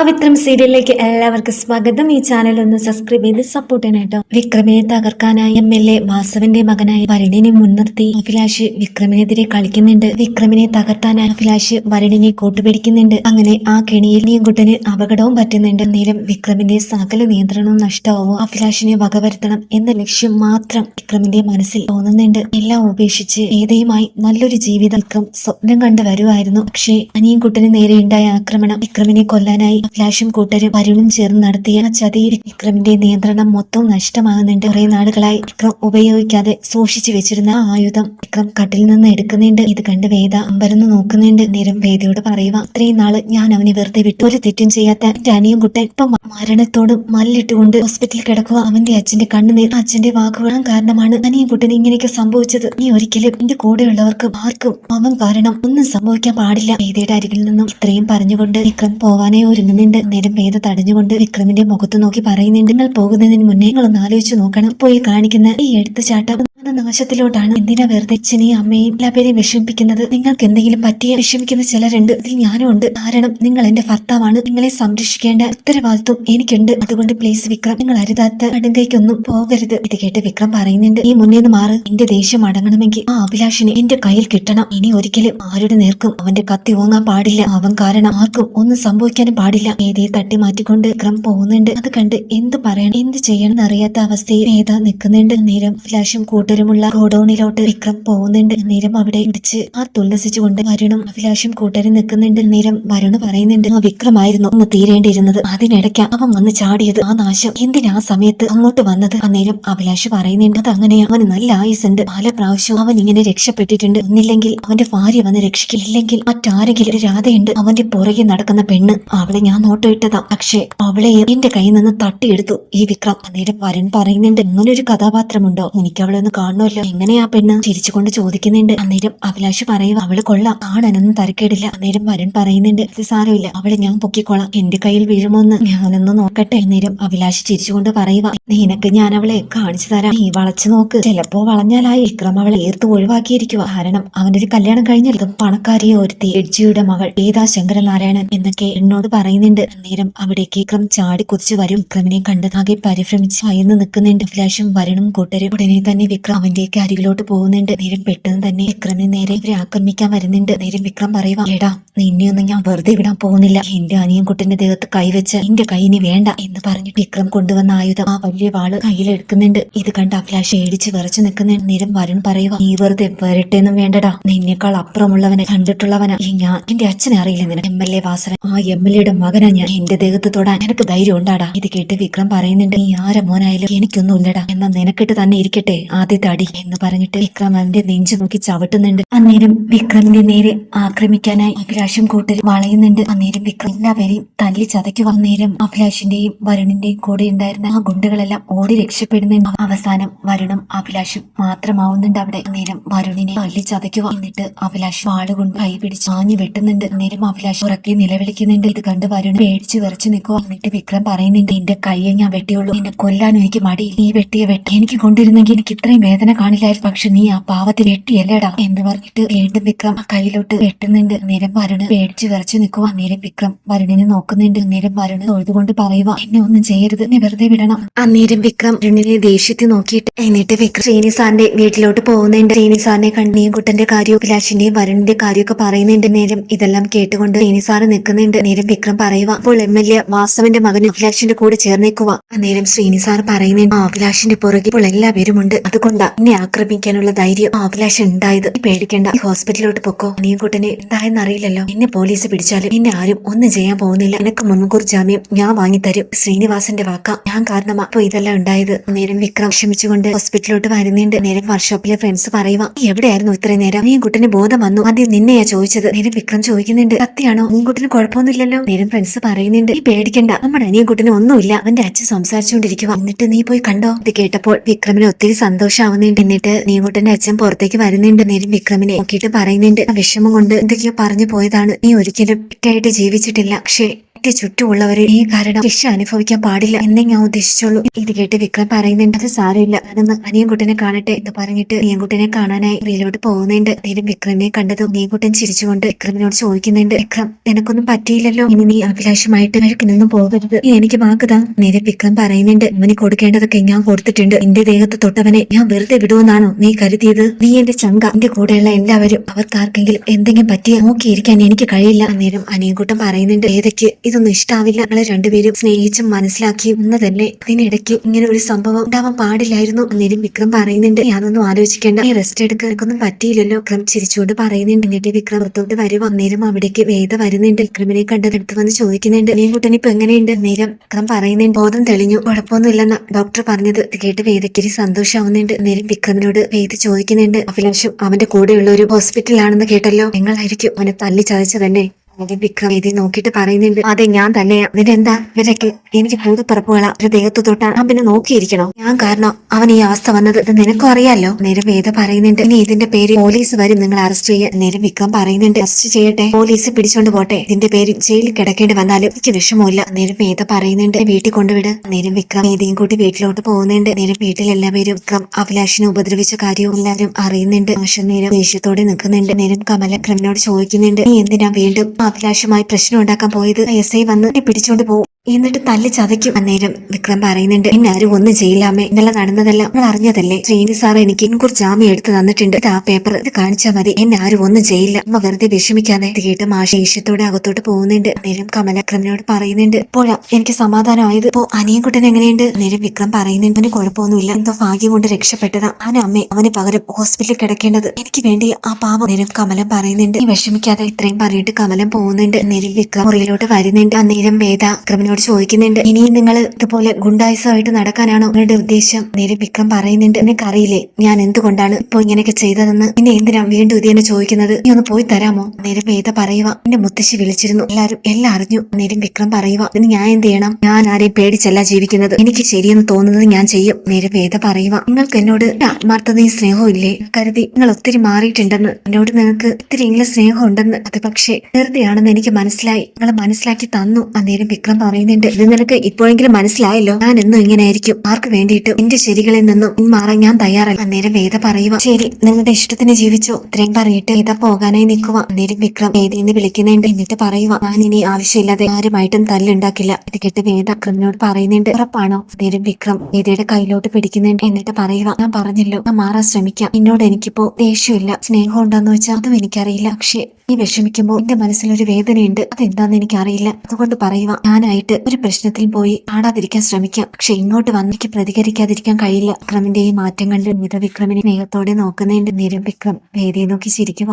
പവിത്രം സീരിയലിലേക്ക് എല്ലാവർക്കും സ്വാഗതം. ഈ ചാനൽ ഒന്ന് സബ്സ്ക്രൈബ് ചെയ്ത് സപ്പോർട്ട് ചെയ്യണേട്ടോ വിക്രമിനെ തകർക്കാനായി എം എൽ എ വാസവന്റെ മകനായ വരുണിനെ മുൻനിർത്തി അഭിലാഷ് വിക്രമിനെതിരെ കളിക്കുന്നുണ്ട്. വിക്രമിനെ തകർത്താനായി അഭിലാഷ് വരുണിനെ കൂട്ടുപിടിക്കുന്നുണ്ട്. അങ്ങനെ ആ കെണിയിൽ നീങ്കുട്ടന് അപകടവും പറ്റുന്നുണ്ട്. നേരം വിക്രമിന്റെ സകല നിയന്ത്രണവും നഷ്ടമാവോ അഭിലാഷിനെ വകവരുത്തണം എന്ന ലക്ഷ്യം മാത്രം വിക്രമിന്റെ മനസ്സിൽ തോന്നുന്നുണ്ട്. എല്ലാം ഉപേക്ഷിച്ച് ഏതയുമായി നല്ലൊരു ജീവിതം സ്വപ്നം കണ്ടു വരുമായിരുന്നു പക്ഷേ അനിയൻകുട്ടന് നേരെയുണ്ടായ ആക്രമണം വിക്രമിനെ കൊല്ലാനായി അഭിലാഷും കൂട്ടരും അരുണും ചേർന്ന് നടത്തിയ ചതിയിൽ വിക്രമിന്റെ നിയന്ത്രണം മൊത്തം നഷ്ടമാകുന്നുണ്ട്. കുറെ നാളുകളായി വിക്രം ഉപയോഗിക്കാതെ സൂക്ഷിച്ചു വെച്ചിരുന്ന ആയുധം വിക്രം കട്ടിൽ നിന്ന് എടുക്കുന്നുണ്ട്. ഇത് കണ്ട് വേദ അമ്പരന്ന് നോക്കുന്നുണ്ട്. നേരം വേദയോട് പറയുക ഇത്രയും നാൾ ഞാൻ അവനെ വെറുതെ വിട്ടു. ഒരു തെറ്റും ചെയ്യാത്ത എന്റെ അനിയും കുട്ടൻ ഇപ്പൊ മരണത്തോട് മല്ലിട്ടുകൊണ്ട് ഹോസ്പിറ്റലിൽ കിടക്കുക. അവന്റെ അച്ഛന്റെ കണ്ണുനീർ അച്ഛന്റെ വാക്കുകളും കാരണമാണ് അനിയും കുട്ടൻ ഇങ്ങനെയൊക്കെ സംഭവിച്ചത്. നീ ഒരിക്കലും എന്റെ കൂടെയുള്ളവർക്ക് ആർക്കും അവൻ കാരണം ഒന്നും സംഭവിക്കാൻ പാടില്ല. വേദയുടെ അരികിൽ നിന്നും ഇത്രയും പറഞ്ഞുകൊണ്ട് വിക്രം പോവാനേ ഒരുങ്ങുന്നുണ്ട് നേരം വേദ തടഞ്ഞുകൊണ്ട് വിക്രമിന്റെ മുഖത്ത് നോക്കി പറയുന്നുണ്ട് നിങ്ങൾ പോകുന്നതിന് മുന്നേ നിങ്ങളൊന്ന് ആലോചിച്ച് നോക്കണം. പോയി കാണിക്കുന്ന ഈ എടുത്തുചാട്ടം അത് നാശത്തിലോട്ടാണ് എന്തിനാ വെറുതെ അച്ഛനെയും അമ്മയും എല്ലാപേരെയും വിഷമിപ്പിക്കുന്നത്? നിങ്ങൾക്ക് എന്തെങ്കിലും പറ്റിയ വിഷമിക്കുന്ന ചിലരുണ്ട്. ഇതിൽ ഞാനും ഉണ്ട്. കാരണം നിങ്ങൾ എന്റെ ഭർത്താവാണ്. നിങ്ങളെ സംരക്ഷിക്കേണ്ട ഉത്തരവാദിത്വം എനിക്കുണ്ട്. അതുകൊണ്ട് പ്ലീസ് വിക്രം നിങ്ങൾ അരുതാത്ത അടുങ്കയ്ക്കൊന്നും പോകരുത്. ഇത് കേട്ട് വിക്രം പറയുന്നുണ്ട് ഈ മുന്നേന്ന് മാറ്. എന്റെ ദേഷ്യം അടങ്ങണമെങ്കിൽ ആ അഭിലാഷിനെ എന്റെ കയ്യിൽ കിട്ടണം. ഇനി ഒരിക്കലും ആരുടെ നേർക്കും അവന്റെ കത്തി ഓങ്ങാൻ പാടില്ല. അവൻ കാരണം ആർക്കും ഒന്നും സംഭവിക്കാനും പാടില്ല. ഏതേ തട്ടി മാറ്റിക്കൊണ്ട് വിക്രം പോകുന്നുണ്ട്. അത് കണ്ട് എന്ത് പറയണം? എന്ത് ചെയ്യണം എന്നറിയാത്ത അവസ്ഥയിൽ ഏതാ നിൽക്കുന്നുണ്ട്. നേരം അഭിലാഷും കൂട്ടരുമുള്ള ഗോഡൌണിലോട്ട് വിക്രം പോകുന്നുണ്ട്. നേരം അവിടെ ഇടിച്ച് ആ തുല്ലസിച്ചുകൊണ്ട് വരുണും അഭിലാഷും കൂട്ടരും നിൽക്കുന്നുണ്ട്. നേരം വരുണ് പറയുന്നുണ്ട് ആ വിക്രമായിരുന്നു ഒന്ന് തീരേണ്ടിയിരുന്നത്. അതിനിടയ്ക്ക് അവൻ വന്ന് ചാടിയത്. ആ നാശം എന്തിനാ സമയത്ത് അങ്ങോട്ട് വന്നത്? അന്നേരം അഭിലാഷ് പറയുന്നുണ്ട് അത് അങ്ങനെയാ. അവന് നല്ല ആയുസുണ്ട്. പല പ്രാവശ്യവും അവൻ ഇങ്ങനെ രക്ഷപ്പെട്ടിട്ടുണ്ട്. ഒന്നില്ലെങ്കിൽ അവന്റെ ഭാര്യ വന്ന് രക്ഷിക്കില്ലെങ്കിൽ മറ്റാരെങ്കിലും ഒരു രാധയുണ്ട് അവന്റെ പുറകെ നടക്കുന്ന പെണ്ണ്. അവളെ ഞാൻ നോട്ടമിട്ടതാ പക്ഷേ അവളെ എന്റെ കയ്യിൽ നിന്ന് തട്ടിയെടുത്തു ഈ വിക്രം. അന്നേരം വരൻ പറയുന്നുണ്ട് ഇങ്ങനൊരു കഥാപാത്രമുണ്ടോ? എനിക്ക് അവളെ ഒന്ന് കാണണമല്ലോ എങ്ങനെയാ പെണ്ണ് ചിരിച്ചുകൊണ്ട് ചോദിക്കുന്നുണ്ട്. അന്നേരം അഭിലാഷ് പറയുക അവൾ കൊള്ളാം. കാണാനൊന്നും തരക്കേടില്ല. അന്നേരം വരൻ പറയുന്നുണ്ട് ഇത് സാരമില്ല. അവളെ ഞാൻ പൊക്കിക്കോളാം. എന്റെ കയ്യിൽ വീഴുമോന്ന് ഞാനൊന്ന് നോക്കട്ടെ. അന്നേരം അഭിലാഷ് ചിരിച്ചുകൊണ്ട് പറയുക നിനക്ക് ഞാൻ അവളെ കാണിച്ചു തരാം. നീ വളച്ചു നോക്ക്. ചിലപ്പോ വളഞ്ഞാലായി. വിക്രം അവളെ ഏർത്ത് ഒഴിവാക്കിയിരിക്കുക കാരണം അവന്റെ ഒരു കല്യാണം കഴിഞ്ഞാൽ പണക്കാരിയെ ഒരുത്തി. എഡ്ജിയുടെ മകൾ ഏതാ ശങ്കരനാരായണൻ എന്നൊക്കെ എന്നോട് പറയുന്നുണ്ട്. അന്നേരം അവിടേക്ക് വിക്രം ചാടി കുതിച്ചു വരും. വിക്രമിനെ കണ്ടതാകെ പരിഭ്രമിച്ച് അയന്ന് നിൽക്കുന്നുണ്ട്. അഭിലാഷും വരണും കൂട്ടരും ഉടനെ തന്നെ വിക്രം അവന്റെയൊക്കെ അരികിലോട്ട് പോകുന്നുണ്ട്. നേരം പെട്ടെന്ന് തന്നെ വിക്രമിന് നേരെ ഇവരെ ആക്രമിക്കാൻ വരുന്നുണ്ട്. നേരം വിക്രം പറയുക എടാ നിന്നെയൊന്നും ഞാൻ വെറുതെ വിടാൻ പോകുന്നില്ല. എന്റെ അനിയൻ കുട്ടിന്റെ ദേഹത്ത് കൈവച്ച് എന്റെ കൈ ഇനി വേണ്ട എന്ന് പറഞ്ഞ് വിക്രം കൊണ്ടുവന്ന ആയുധം ആ വലിയ വാൾ കയ്യിലെടുക്കുന്നുണ്ട്. ഇത് കണ്ട് അഭിലാഷ് ഏടിച്ച് വിറച്ചു നിൽക്കുന്നുണ്ട്. നേരം വരുൺ പറയുക നീ വെറുതെ വരട്ടെന്നും വേണ്ടടാ. നിന്നേക്കാൾ അപ്പുറമുള്ളവനെ കണ്ടിട്ടുള്ളവനാ. ഈ ഞാൻ എന്റെ അച്ഛനെ അറിയില്ല നിനക്ക്. M L A Vasavan. ആ എം എൽ എയുടെ മകനാ ഞാൻ. എന്റെ ദേഹത്ത് തൊടാൻ എനിക്ക് ധൈര്യം ഉണ്ടാടാ ഇത് കേട്ട് വിക്രം പറയുന്നുണ്ട് നീ ആരെ മോനായാലും എനിക്കൊന്നും ഇല്ലടാ. എന്നാ നിനക്കിട്ട് തന്നെ ഇരിക്കട്ടെ. ആദ്യത്തെ അടി എന്ന് പറഞ്ഞിട്ട് വിക്രം അവന്റെ നെഞ്ചു നോക്കി ചവിട്ടുന്നുണ്ട്. അന്നേരം വിക്രമിന്റെ നേരെ ആക്രമിക്കാനായി അഭിലാഷം കൂട്ടർ വളയുന്നുണ്ട്. അന്നേരം വിക്രം എല്ലാവരെയും തല്ലി ചതയ്ക്കുക അന്നേരം അഭിലാഷിന്റെയും വരുണിന്റെയും കൂടെ ഉണ്ടായിരുന്ന ആ ഗുണ്ടുകളെല്ലാം ഓടി രക്ഷപ്പെടുന്നുണ്ട്. അവസാനം വരുണും അഭിലാഷും മാത്രമാവുന്നുണ്ട് അവിടെ. അന്നേരം വരുണിനെ തല്ലി ചതയ്ക്കുക എന്നിട്ട് അഭിലാഷ് വാളുകൊണ്ട് കൈ പിടിച്ച് ആഞ്ഞു വെട്ടുന്നുണ്ട്. അന്നേരം അഭിലാഷ് ഉറക്കി നിലവിളിക്കുന്നുണ്ട്. ഇത് കണ്ട് വരുൺ പേടിച്ച് വിറച്ചു നിൽക്കുക എന്നിട്ട് വിക്രം പറയുന്നുണ്ട് എന്റെ കൈയെ ഞാൻ വെട്ടിയുള്ളൂ. എന്നെ കൊല്ലാൻ എനിക്ക് മടി നീ വെട്ടിയ വെട്ടി എനിക്ക് കൊണ്ടിരുന്നെങ്കിൽ എനിക്ക് ഇത്രയും വേദന കാണില്ലായിരുന്നു. പക്ഷെ നീ ആ പാവത്തിൽ എട്ടിയല്ലേടാ എന്ന് പറഞ്ഞിട്ട് വീണ്ടും വിക്രം കയ്യിലോട്ട് വെട്ടുന്നുണ്ട്. നേരം വരുണ് പേടിച്ച് വിറച്ചു നിൽക്കുക നേരം വിക്രം വരുണിനെ നോക്കുന്നുണ്ട്. നേരം വരുണ് തൊഴുതുകൊണ്ട് പറയുക എന്നെ ഒന്നും ചെയ്യരുത്. നീ വെറുതെ വിടണം. അന്നേരം വിക്രം വരുണിനെ ദേഷ്യത്തിൽ നോക്കിയിട്ട് എന്നിട്ട് വിക്രം ശ്രീനി സാറിന്റെ വീട്ടിലോട്ട് പോകുന്നുണ്ട്. ശ്രീനി സാറിനെ കണ്ണിയും കുട്ടന്റെ കാര്യവും അഭിലാഷിന്റെയും വരുണിന്റെ കാര്യമൊക്കെ പറയുന്നുണ്ട്. നേരം ഇതെല്ലാം കേട്ടുകൊണ്ട് ശ്രീനി സാറ് നിൽക്കുന്നുണ്ട്. നേരം വിക്രം പറയുക അപ്പോൾ എം എൽ എ വാസവന്റെ മകനും അഭിലാഷിന്റെ കൂടെ ചേർന്നേക്കുക അന്നേരം ശ്രീനി സാർ പറയുന്നുണ്ട് അഭിലാഷിന്റെ പുറകെ ഇപ്പോൾ എല്ലാവരും ഉണ്ട് അതുകൊണ്ടാ എന്നെ ആക്രമിക്കാനുള്ള ധൈര്യം അഭിലാഷം ഉണ്ടായത്. നീ പേടിക്കണ്ട. ഈ ഹോസ്പിറ്റലിലോട്ട് പൊക്കോ. അനിയും കുട്ടനെ എന്തായെന്ന് അറിയില്ലല്ലോ എന്നെ പോലീസ് പിടിച്ചാലും എന്നെ ആരും ഒന്നും ചെയ്യാൻ പോകുന്നില്ല. എനക്ക് മുൻകൂർ ജാമ്യം ഞാൻ വാങ്ങിത്തരും. ശ്രീനിവാസന്റെ വാക്ക ഞാൻ കാരണമാ. അപ്പൊ ഇതെല്ലാം ഉണ്ടായത്. നേരം വിക്രം ക്ഷമിച്ചുകൊണ്ട് ഹോസ്പിറ്റലിലോട്ട് വരുന്നുണ്ട്. നേരം വർക്ക്ഷോപ്പിലെ ഫ്രണ്ട്സ് പറയുക "നീ എവിടെയായിരുന്നു ഇത്രയും നേരം? നീ കുട്ടന് ബോധം വന്നു. ആദ്യം നിന്നെയാ ചോദിച്ചത്. നേരം വിക്രം ചോദിക്കുന്നുണ്ട് സത്യാണോ? കുട്ടിന് കുഴപ്പമൊന്നുമില്ലല്ലോ? നേരം ഫ്രണ്ട്സ് പറയുന്നുണ്ട് നീ പേടിക്കണ്ട. നമ്മുടെ അനിയൻ കുട്ടന് ഒന്നുമില്ല. അവന്റെ അച്ഛൻ സംസാരിച്ചുകൊണ്ടിരിക്കുക എന്നിട്ട് നീ പോയി കണ്ടോ? ഇത് കേട്ടപ്പോൾ വിക്രമിന് ഒത്തിരി സന്തോഷമാവുന്നുണ്ട് എന്നിട്ട് നീങ്കുട്ടന്റെ അച്ഛൻ പുറത്തേക്ക് വരുന്നുണ്ട് നേരം വിക്രമിനെ നോക്കിയിട്ട് പറയുന്നുണ്ട് "ആ വിഷമം കൊണ്ട് എന്തൊക്കെയോ പറഞ്ഞു പോയതാണ്. നീ ഒരിക്കലും ഫിറ്റായിട്ട് ജീവിച്ചിട്ടില്ല. പക്ഷേ എന്റെ ചുറ്റുമുള്ളവർ ഈ കാരണം ശിക്ഷ അനുഭവിക്കാൻ പാടില്ല എന്നെ ഞാൻ ഉദ്ദേശിച്ചുള്ളൂ. ഇത് കേട്ട് വിക്രം പറയുന്നുണ്ട് അത് സാരമില്ല. അതൊന്ന് അനിയൻകുട്ടനെ കാണട്ടെ എന്ന് പറഞ്ഞിട്ട് അനിയൻകുട്ടനെ കാണാനായി റീലോട്ട് പോകുന്നുണ്ട്. നേരം വിക്രമിനെ കണ്ടത് അനിയൻകുട്ടൻ ചിരിച്ചുകൊണ്ട് വിക്രമിനോട് ചോദിക്കുന്നുണ്ട് വിക്രം നിനക്കൊന്നും പറ്റിയില്ലല്ലോ? ഇനി നീ അഭിലാഷമായിട്ട് വഴക്കിനൊന്നും പോകരുത്. എനിക്ക് വാക്കുതാ. നേരെ വിക്രം പറയുന്നുണ്ട് അവന് കൊടുക്കേണ്ടതൊക്കെ ഞാൻ കൊടുത്തിട്ടുണ്ട്. എന്റെ ദേഹത്ത് തൊട്ടവനെ ഞാൻ വെറുതെ വിടുമെന്നാണോ നീ കരുതിയത്? നീ എന്റെ ചങ്ക എന്റെ കൂടെയുള്ള എല്ലാവരും അവർക്കാർക്കെങ്കിലും എന്തെങ്കിലും പറ്റിയ നോക്കിയിരിക്കാൻ എനിക്ക് കഴിയില്ല. അന്നേരം അനിയൻകുട്ടൻ പറയുന്നുണ്ട് ഏതൊക്കെ? ഇതൊന്നും ഇഷ്ടാവില്ല. ഞങ്ങളെ രണ്ടുപേരും സ്നേഹിച്ചും മനസ്സിലാക്കിയും എന്നതല്ലേ അതിനിടയ്ക്ക് ഇങ്ങനെ ഒരു സംഭവം ഉണ്ടാവാൻ പാടില്ലായിരുന്നു എന്നേലും വിക്രം പറയുന്നുണ്ട്. ഞാനൊന്നും ആലോചിക്കേണ്ട. ഈ റെസ്റ്റ് എനിക്കൊന്നും പറ്റിയില്ലല്ലോ. വിക്രം ചിരിച്ചുകൊണ്ട് പറയുന്നുണ്ട്. എന്നിട്ട് വിക്രം പുറത്തോട്ട് വരും. അന്നേരം അവിടേക്ക് വേദ വരുന്നുണ്ട്. വിക്രമിനെ കണ്ടതെടുത്ത് വന്ന് ചോദിക്കുന്നുണ്ട്. അനിയൻകുട്ടൻ ഇപ്പൊ എങ്ങനെയുണ്ട്? നേരം വിക്രം പറയുന്നുണ്ട്. ബോധം തെളിഞ്ഞു. കുഴപ്പമൊന്നുമില്ലെന്ന് ഡോക്ടർ പറഞ്ഞത്. കേട്ട് വേദയ്ക്കൊരു സന്തോഷമാവുന്നുണ്ട്. നേരം വിക്രമിനോട് വേദ ചോദിക്കുന്നുണ്ട്. അഭിലാഷം അവന്റെ കൂടെയുള്ള ഒരു ഹോസ്പിറ്റലാണെന്ന് കേട്ടല്ലോ. നിങ്ങളായിരിക്കും അവനെ തല്ലി ചതച്ചതന്നെ വിക്രം ഇതിൽ നോക്കിയിട്ട് പറയുന്നുണ്ട്. അതെ ഞാൻ തന്നെയാ എന്താ ഇവരൊക്കെ എനിക്ക് കൂടപ്പിറപ്പുകളാ ഒരു ദേഹത്ത് തൊട്ടാ ഞാൻ പിന്നെ നോക്കിയിരിക്കണോ? ഞാൻ കാരണം അവൻ ഈ അവസ്ഥ വന്നത് ഇത് നിനക്കും അറിയാലോ? നേരം വേദ പറയുന്നുണ്ട്. ഇനി ഇതിന്റെ പേര് പോലീസ് വരും. നിങ്ങൾ അറസ്റ്റ് ചെയ്യാൻ നേരം വിക്രം പറയുന്നുണ്ട്. അറസ്റ്റ് ചെയ്യട്ടെ. പോലീസ് പിടിച്ചോണ്ട് പോട്ടെ. ഇതിന്റെ പേര് ജയിലിൽ കിടക്കേണ്ടി വന്നാലും എനിക്ക് വിഷമമില്ല നേരം വേദ പറയുന്നുണ്ട്. വീട്ടിൽ കൊണ്ടുവിട്. നേരം വിക്രം വേദിയും കൂട്ടി വീട്ടിലോട്ട് പോകുന്നുണ്ട്. നേരം വീട്ടിൽ എല്ലാവരും വിക്രം അഭിലാഷിനെ ഉപദ്രവിച്ച കാര്യവും എല്ലാവരും അറിയുന്നുണ്ട്. ആശം നേരം ദേഷ്യത്തോടെ നിൽക്കുന്നുണ്ട്. നേരം കമല വിക്രമിനോട് ചോദിക്കുന്നുണ്ട്. നീ എന്തിനാ വീണ്ടും അഭിലാഷുമായി പ്രശ്നം ഉണ്ടാക്കാൻ പോയത് എസ് ഐ വന്ന് പിടിച്ചുകൊണ്ട് പോകും എന്നിട്ട് തല്ലി ചതയ്ക്കും അന്നേരം വിക്രം പറയുന്നുണ്ട് എന്നെ ആരും ഒന്നും ചെയ്യില്ലാമേ ഇന്നലെ നടന്നതെല്ലാം നിങ്ങൾ അറിഞ്ഞതല്ലേ? ശ്രീനി സാർ എനിക്ക് ഇൻകൂർ ജാമ്യം എടുത്ത് തന്നിട്ടുണ്ട്. ഇത് ആ പേപ്പർ ഇത് കാണിച്ചാൽ മതി. എന്നെ ആരും ഒന്നും ചെയ്യില്ല. അമ്മ വെറുതെ വിഷമിക്കാതെ കേട്ട് മാഷ ദേഷ്യത്തോടെ അകത്തോട്ട് പോകുന്നുണ്ട്. അന്നേരം കമലക്രമിനോട് പറയുന്നുണ്ട് ഇപ്പോഴാ എനിക്ക് സമാധാനമായത്. ഇപ്പോ അനിയൻകുട്ടൻ എങ്ങനെയുണ്ട്? അന്നേരം വിക്രം പറയുന്നുണ്ട് അവന് കുഴപ്പമൊന്നുമില്ല. എന്തോ ഭാഗ്യം കൊണ്ട് രക്ഷപ്പെട്ടതാ. അവന് അമ്മേ അവന് പകരം ഹോസ്പിറ്റലിൽ കിടക്കേണ്ടത്. എനിക്ക് വേണ്ടി ആ പാവം. നേരം കമലം പറയുന്നുണ്ട് ഈ വിഷമിക്കാതെ ഇത്രയും പറഞ്ഞിട്ട് കമലം പോകുന്നുണ്ട്. അന്നേരം വിക്രം മുറിയിലോട്ട് വരുന്നുണ്ട്. അന്നേരം വേദ വിക്രമിനോട് ചോദിക്കുന്നുണ്ട്. ഇനിയും നിങ്ങൾ ഇതുപോലെ ഗുണ്ടായുസമായിട്ട് നടക്കാനാണോ നിങ്ങളുടെ ഉദ്ദേശം? നേരെ വിക്രം പറയുന്നുണ്ട്. നിനക്കറിയില്ലേ ഞാൻ എന്തുകൊണ്ടാണ് ഇപ്പൊ ഇങ്ങനെയൊക്കെ ചെയ്തതെന്ന്? പിന്നെ എന്തിനാ വീണ്ടും ഇത് തന്നെ ചോദിക്കുന്നത്? നീ ഒന്ന് പോയി തരാമോ? നേരം വേദ പറയുക. എന്റെ മുത്തശ്ശി വിളിച്ചിരുന്നു. എല്ലാരും എല്ലാം അറിഞ്ഞു. നേരം വിക്രം പറയുക. ഇതിന് ഞാൻ എന്ത് ചെയ്യണം? ഞാൻ ആരെയും പേടിച്ചല്ല ജീവിക്കുന്നത്. എനിക്ക് ശരിയെന്ന് തോന്നുന്നത് ഞാൻ ചെയ്യും. നേരെ വേദ പറയുക. നിങ്ങൾക്ക് എന്നോട് ആത്മാർത്ഥതയും സ്നേഹവും ഇല്ലേ? കരുതി. നിങ്ങൾ ഒത്തിരി മാറിയിട്ടുണ്ടെന്ന്. എന്നോട് നിങ്ങൾക്ക് ഒത്തിരി ഇങ്ങനെ സ്നേഹം ഉണ്ടെന്ന് അത് പക്ഷേ വെറുതെയാണെന്ന് എനിക്ക് മനസ്സിലായി. നിങ്ങൾ മനസ്സിലാക്കി തന്നു. അന്നേരം വിക്രം പറയുന്നുണ്ട്. ഇത് നിനക്ക് ഇപ്പോഴെങ്കിലും മനസ്സിലായല്ലോ? ഞാൻ എന്നും ഇങ്ങനെ ആയിരിക്കും ആർക്ക് വേണ്ടിയിട്ട് എന്റെ ശരികളിൽ നിന്നും പിന്മാറാൻ ഞാൻ തയ്യാറല്ല. അന്നേരം വേദ പറയുക ശരി നിങ്ങളുടെ ഇഷ്ടത്തിന് ജീവിച്ചോ? ഇത്രയും പറഞ്ഞിട്ട് വേദ പോകാനായി നിൽക്കുക അന്നേരം വിക്രം വേദിന്ന് വിളിക്കുന്നുണ്ട്. എന്നിട്ട് പറയുക ഞാൻ ഇനി ആവശ്യമില്ലാതെ ആരുമായിട്ടും തല്ലുണ്ടാക്കില്ല. ഇത് കേട്ട് വേദ വിക്രമിനോട് പറയുന്നുണ്ട് ഉറപ്പാണോ? അന്നേരം വിക്രം വേദയുടെ കയ്യിലോട്ട് പിടിക്കുന്നുണ്ട്. എന്നിട്ട് പറയുക ഞാൻ പറഞ്ഞല്ലോ ഞാൻ മാറാൻ ശ്രമിക്കാം. എന്നോട് എനിക്കിപ്പോ ദേഷ്യമില്ല. സ്നേഹം ഉണ്ടോന്ന് വെച്ചാൽ അതും എനിക്കറിയില്ല. പക്ഷേ നീ വിഷമിക്കുമ്പോൾ എന്റെ മനസ്സിലൊരു വേദനയുണ്ട്. അതെന്താന്ന് എനിക്കറിയില്ല. അതുകൊണ്ട് പറയുക ഞാനായിട്ട് ഒരു പ്രശ്നത്തിൽ പോയി. പാടാതിരിക്കാൻ ശ്രമിക്കാം. പക്ഷെ ഇങ്ങോട്ട് വന്ന് എനിക്ക് പ്രതികരിക്കാതിരിക്കാൻ കഴിയില്ല. വിക്രമിന്റെ ഈ മാറ്റം കണ്ട് മിത വിക്രമിനെ സ്നേഹത്തോടെ നോക്കുന്നതിന്റെ നിരം വിക്രം വേദിയെ നോക്കി ചിരിക്കുക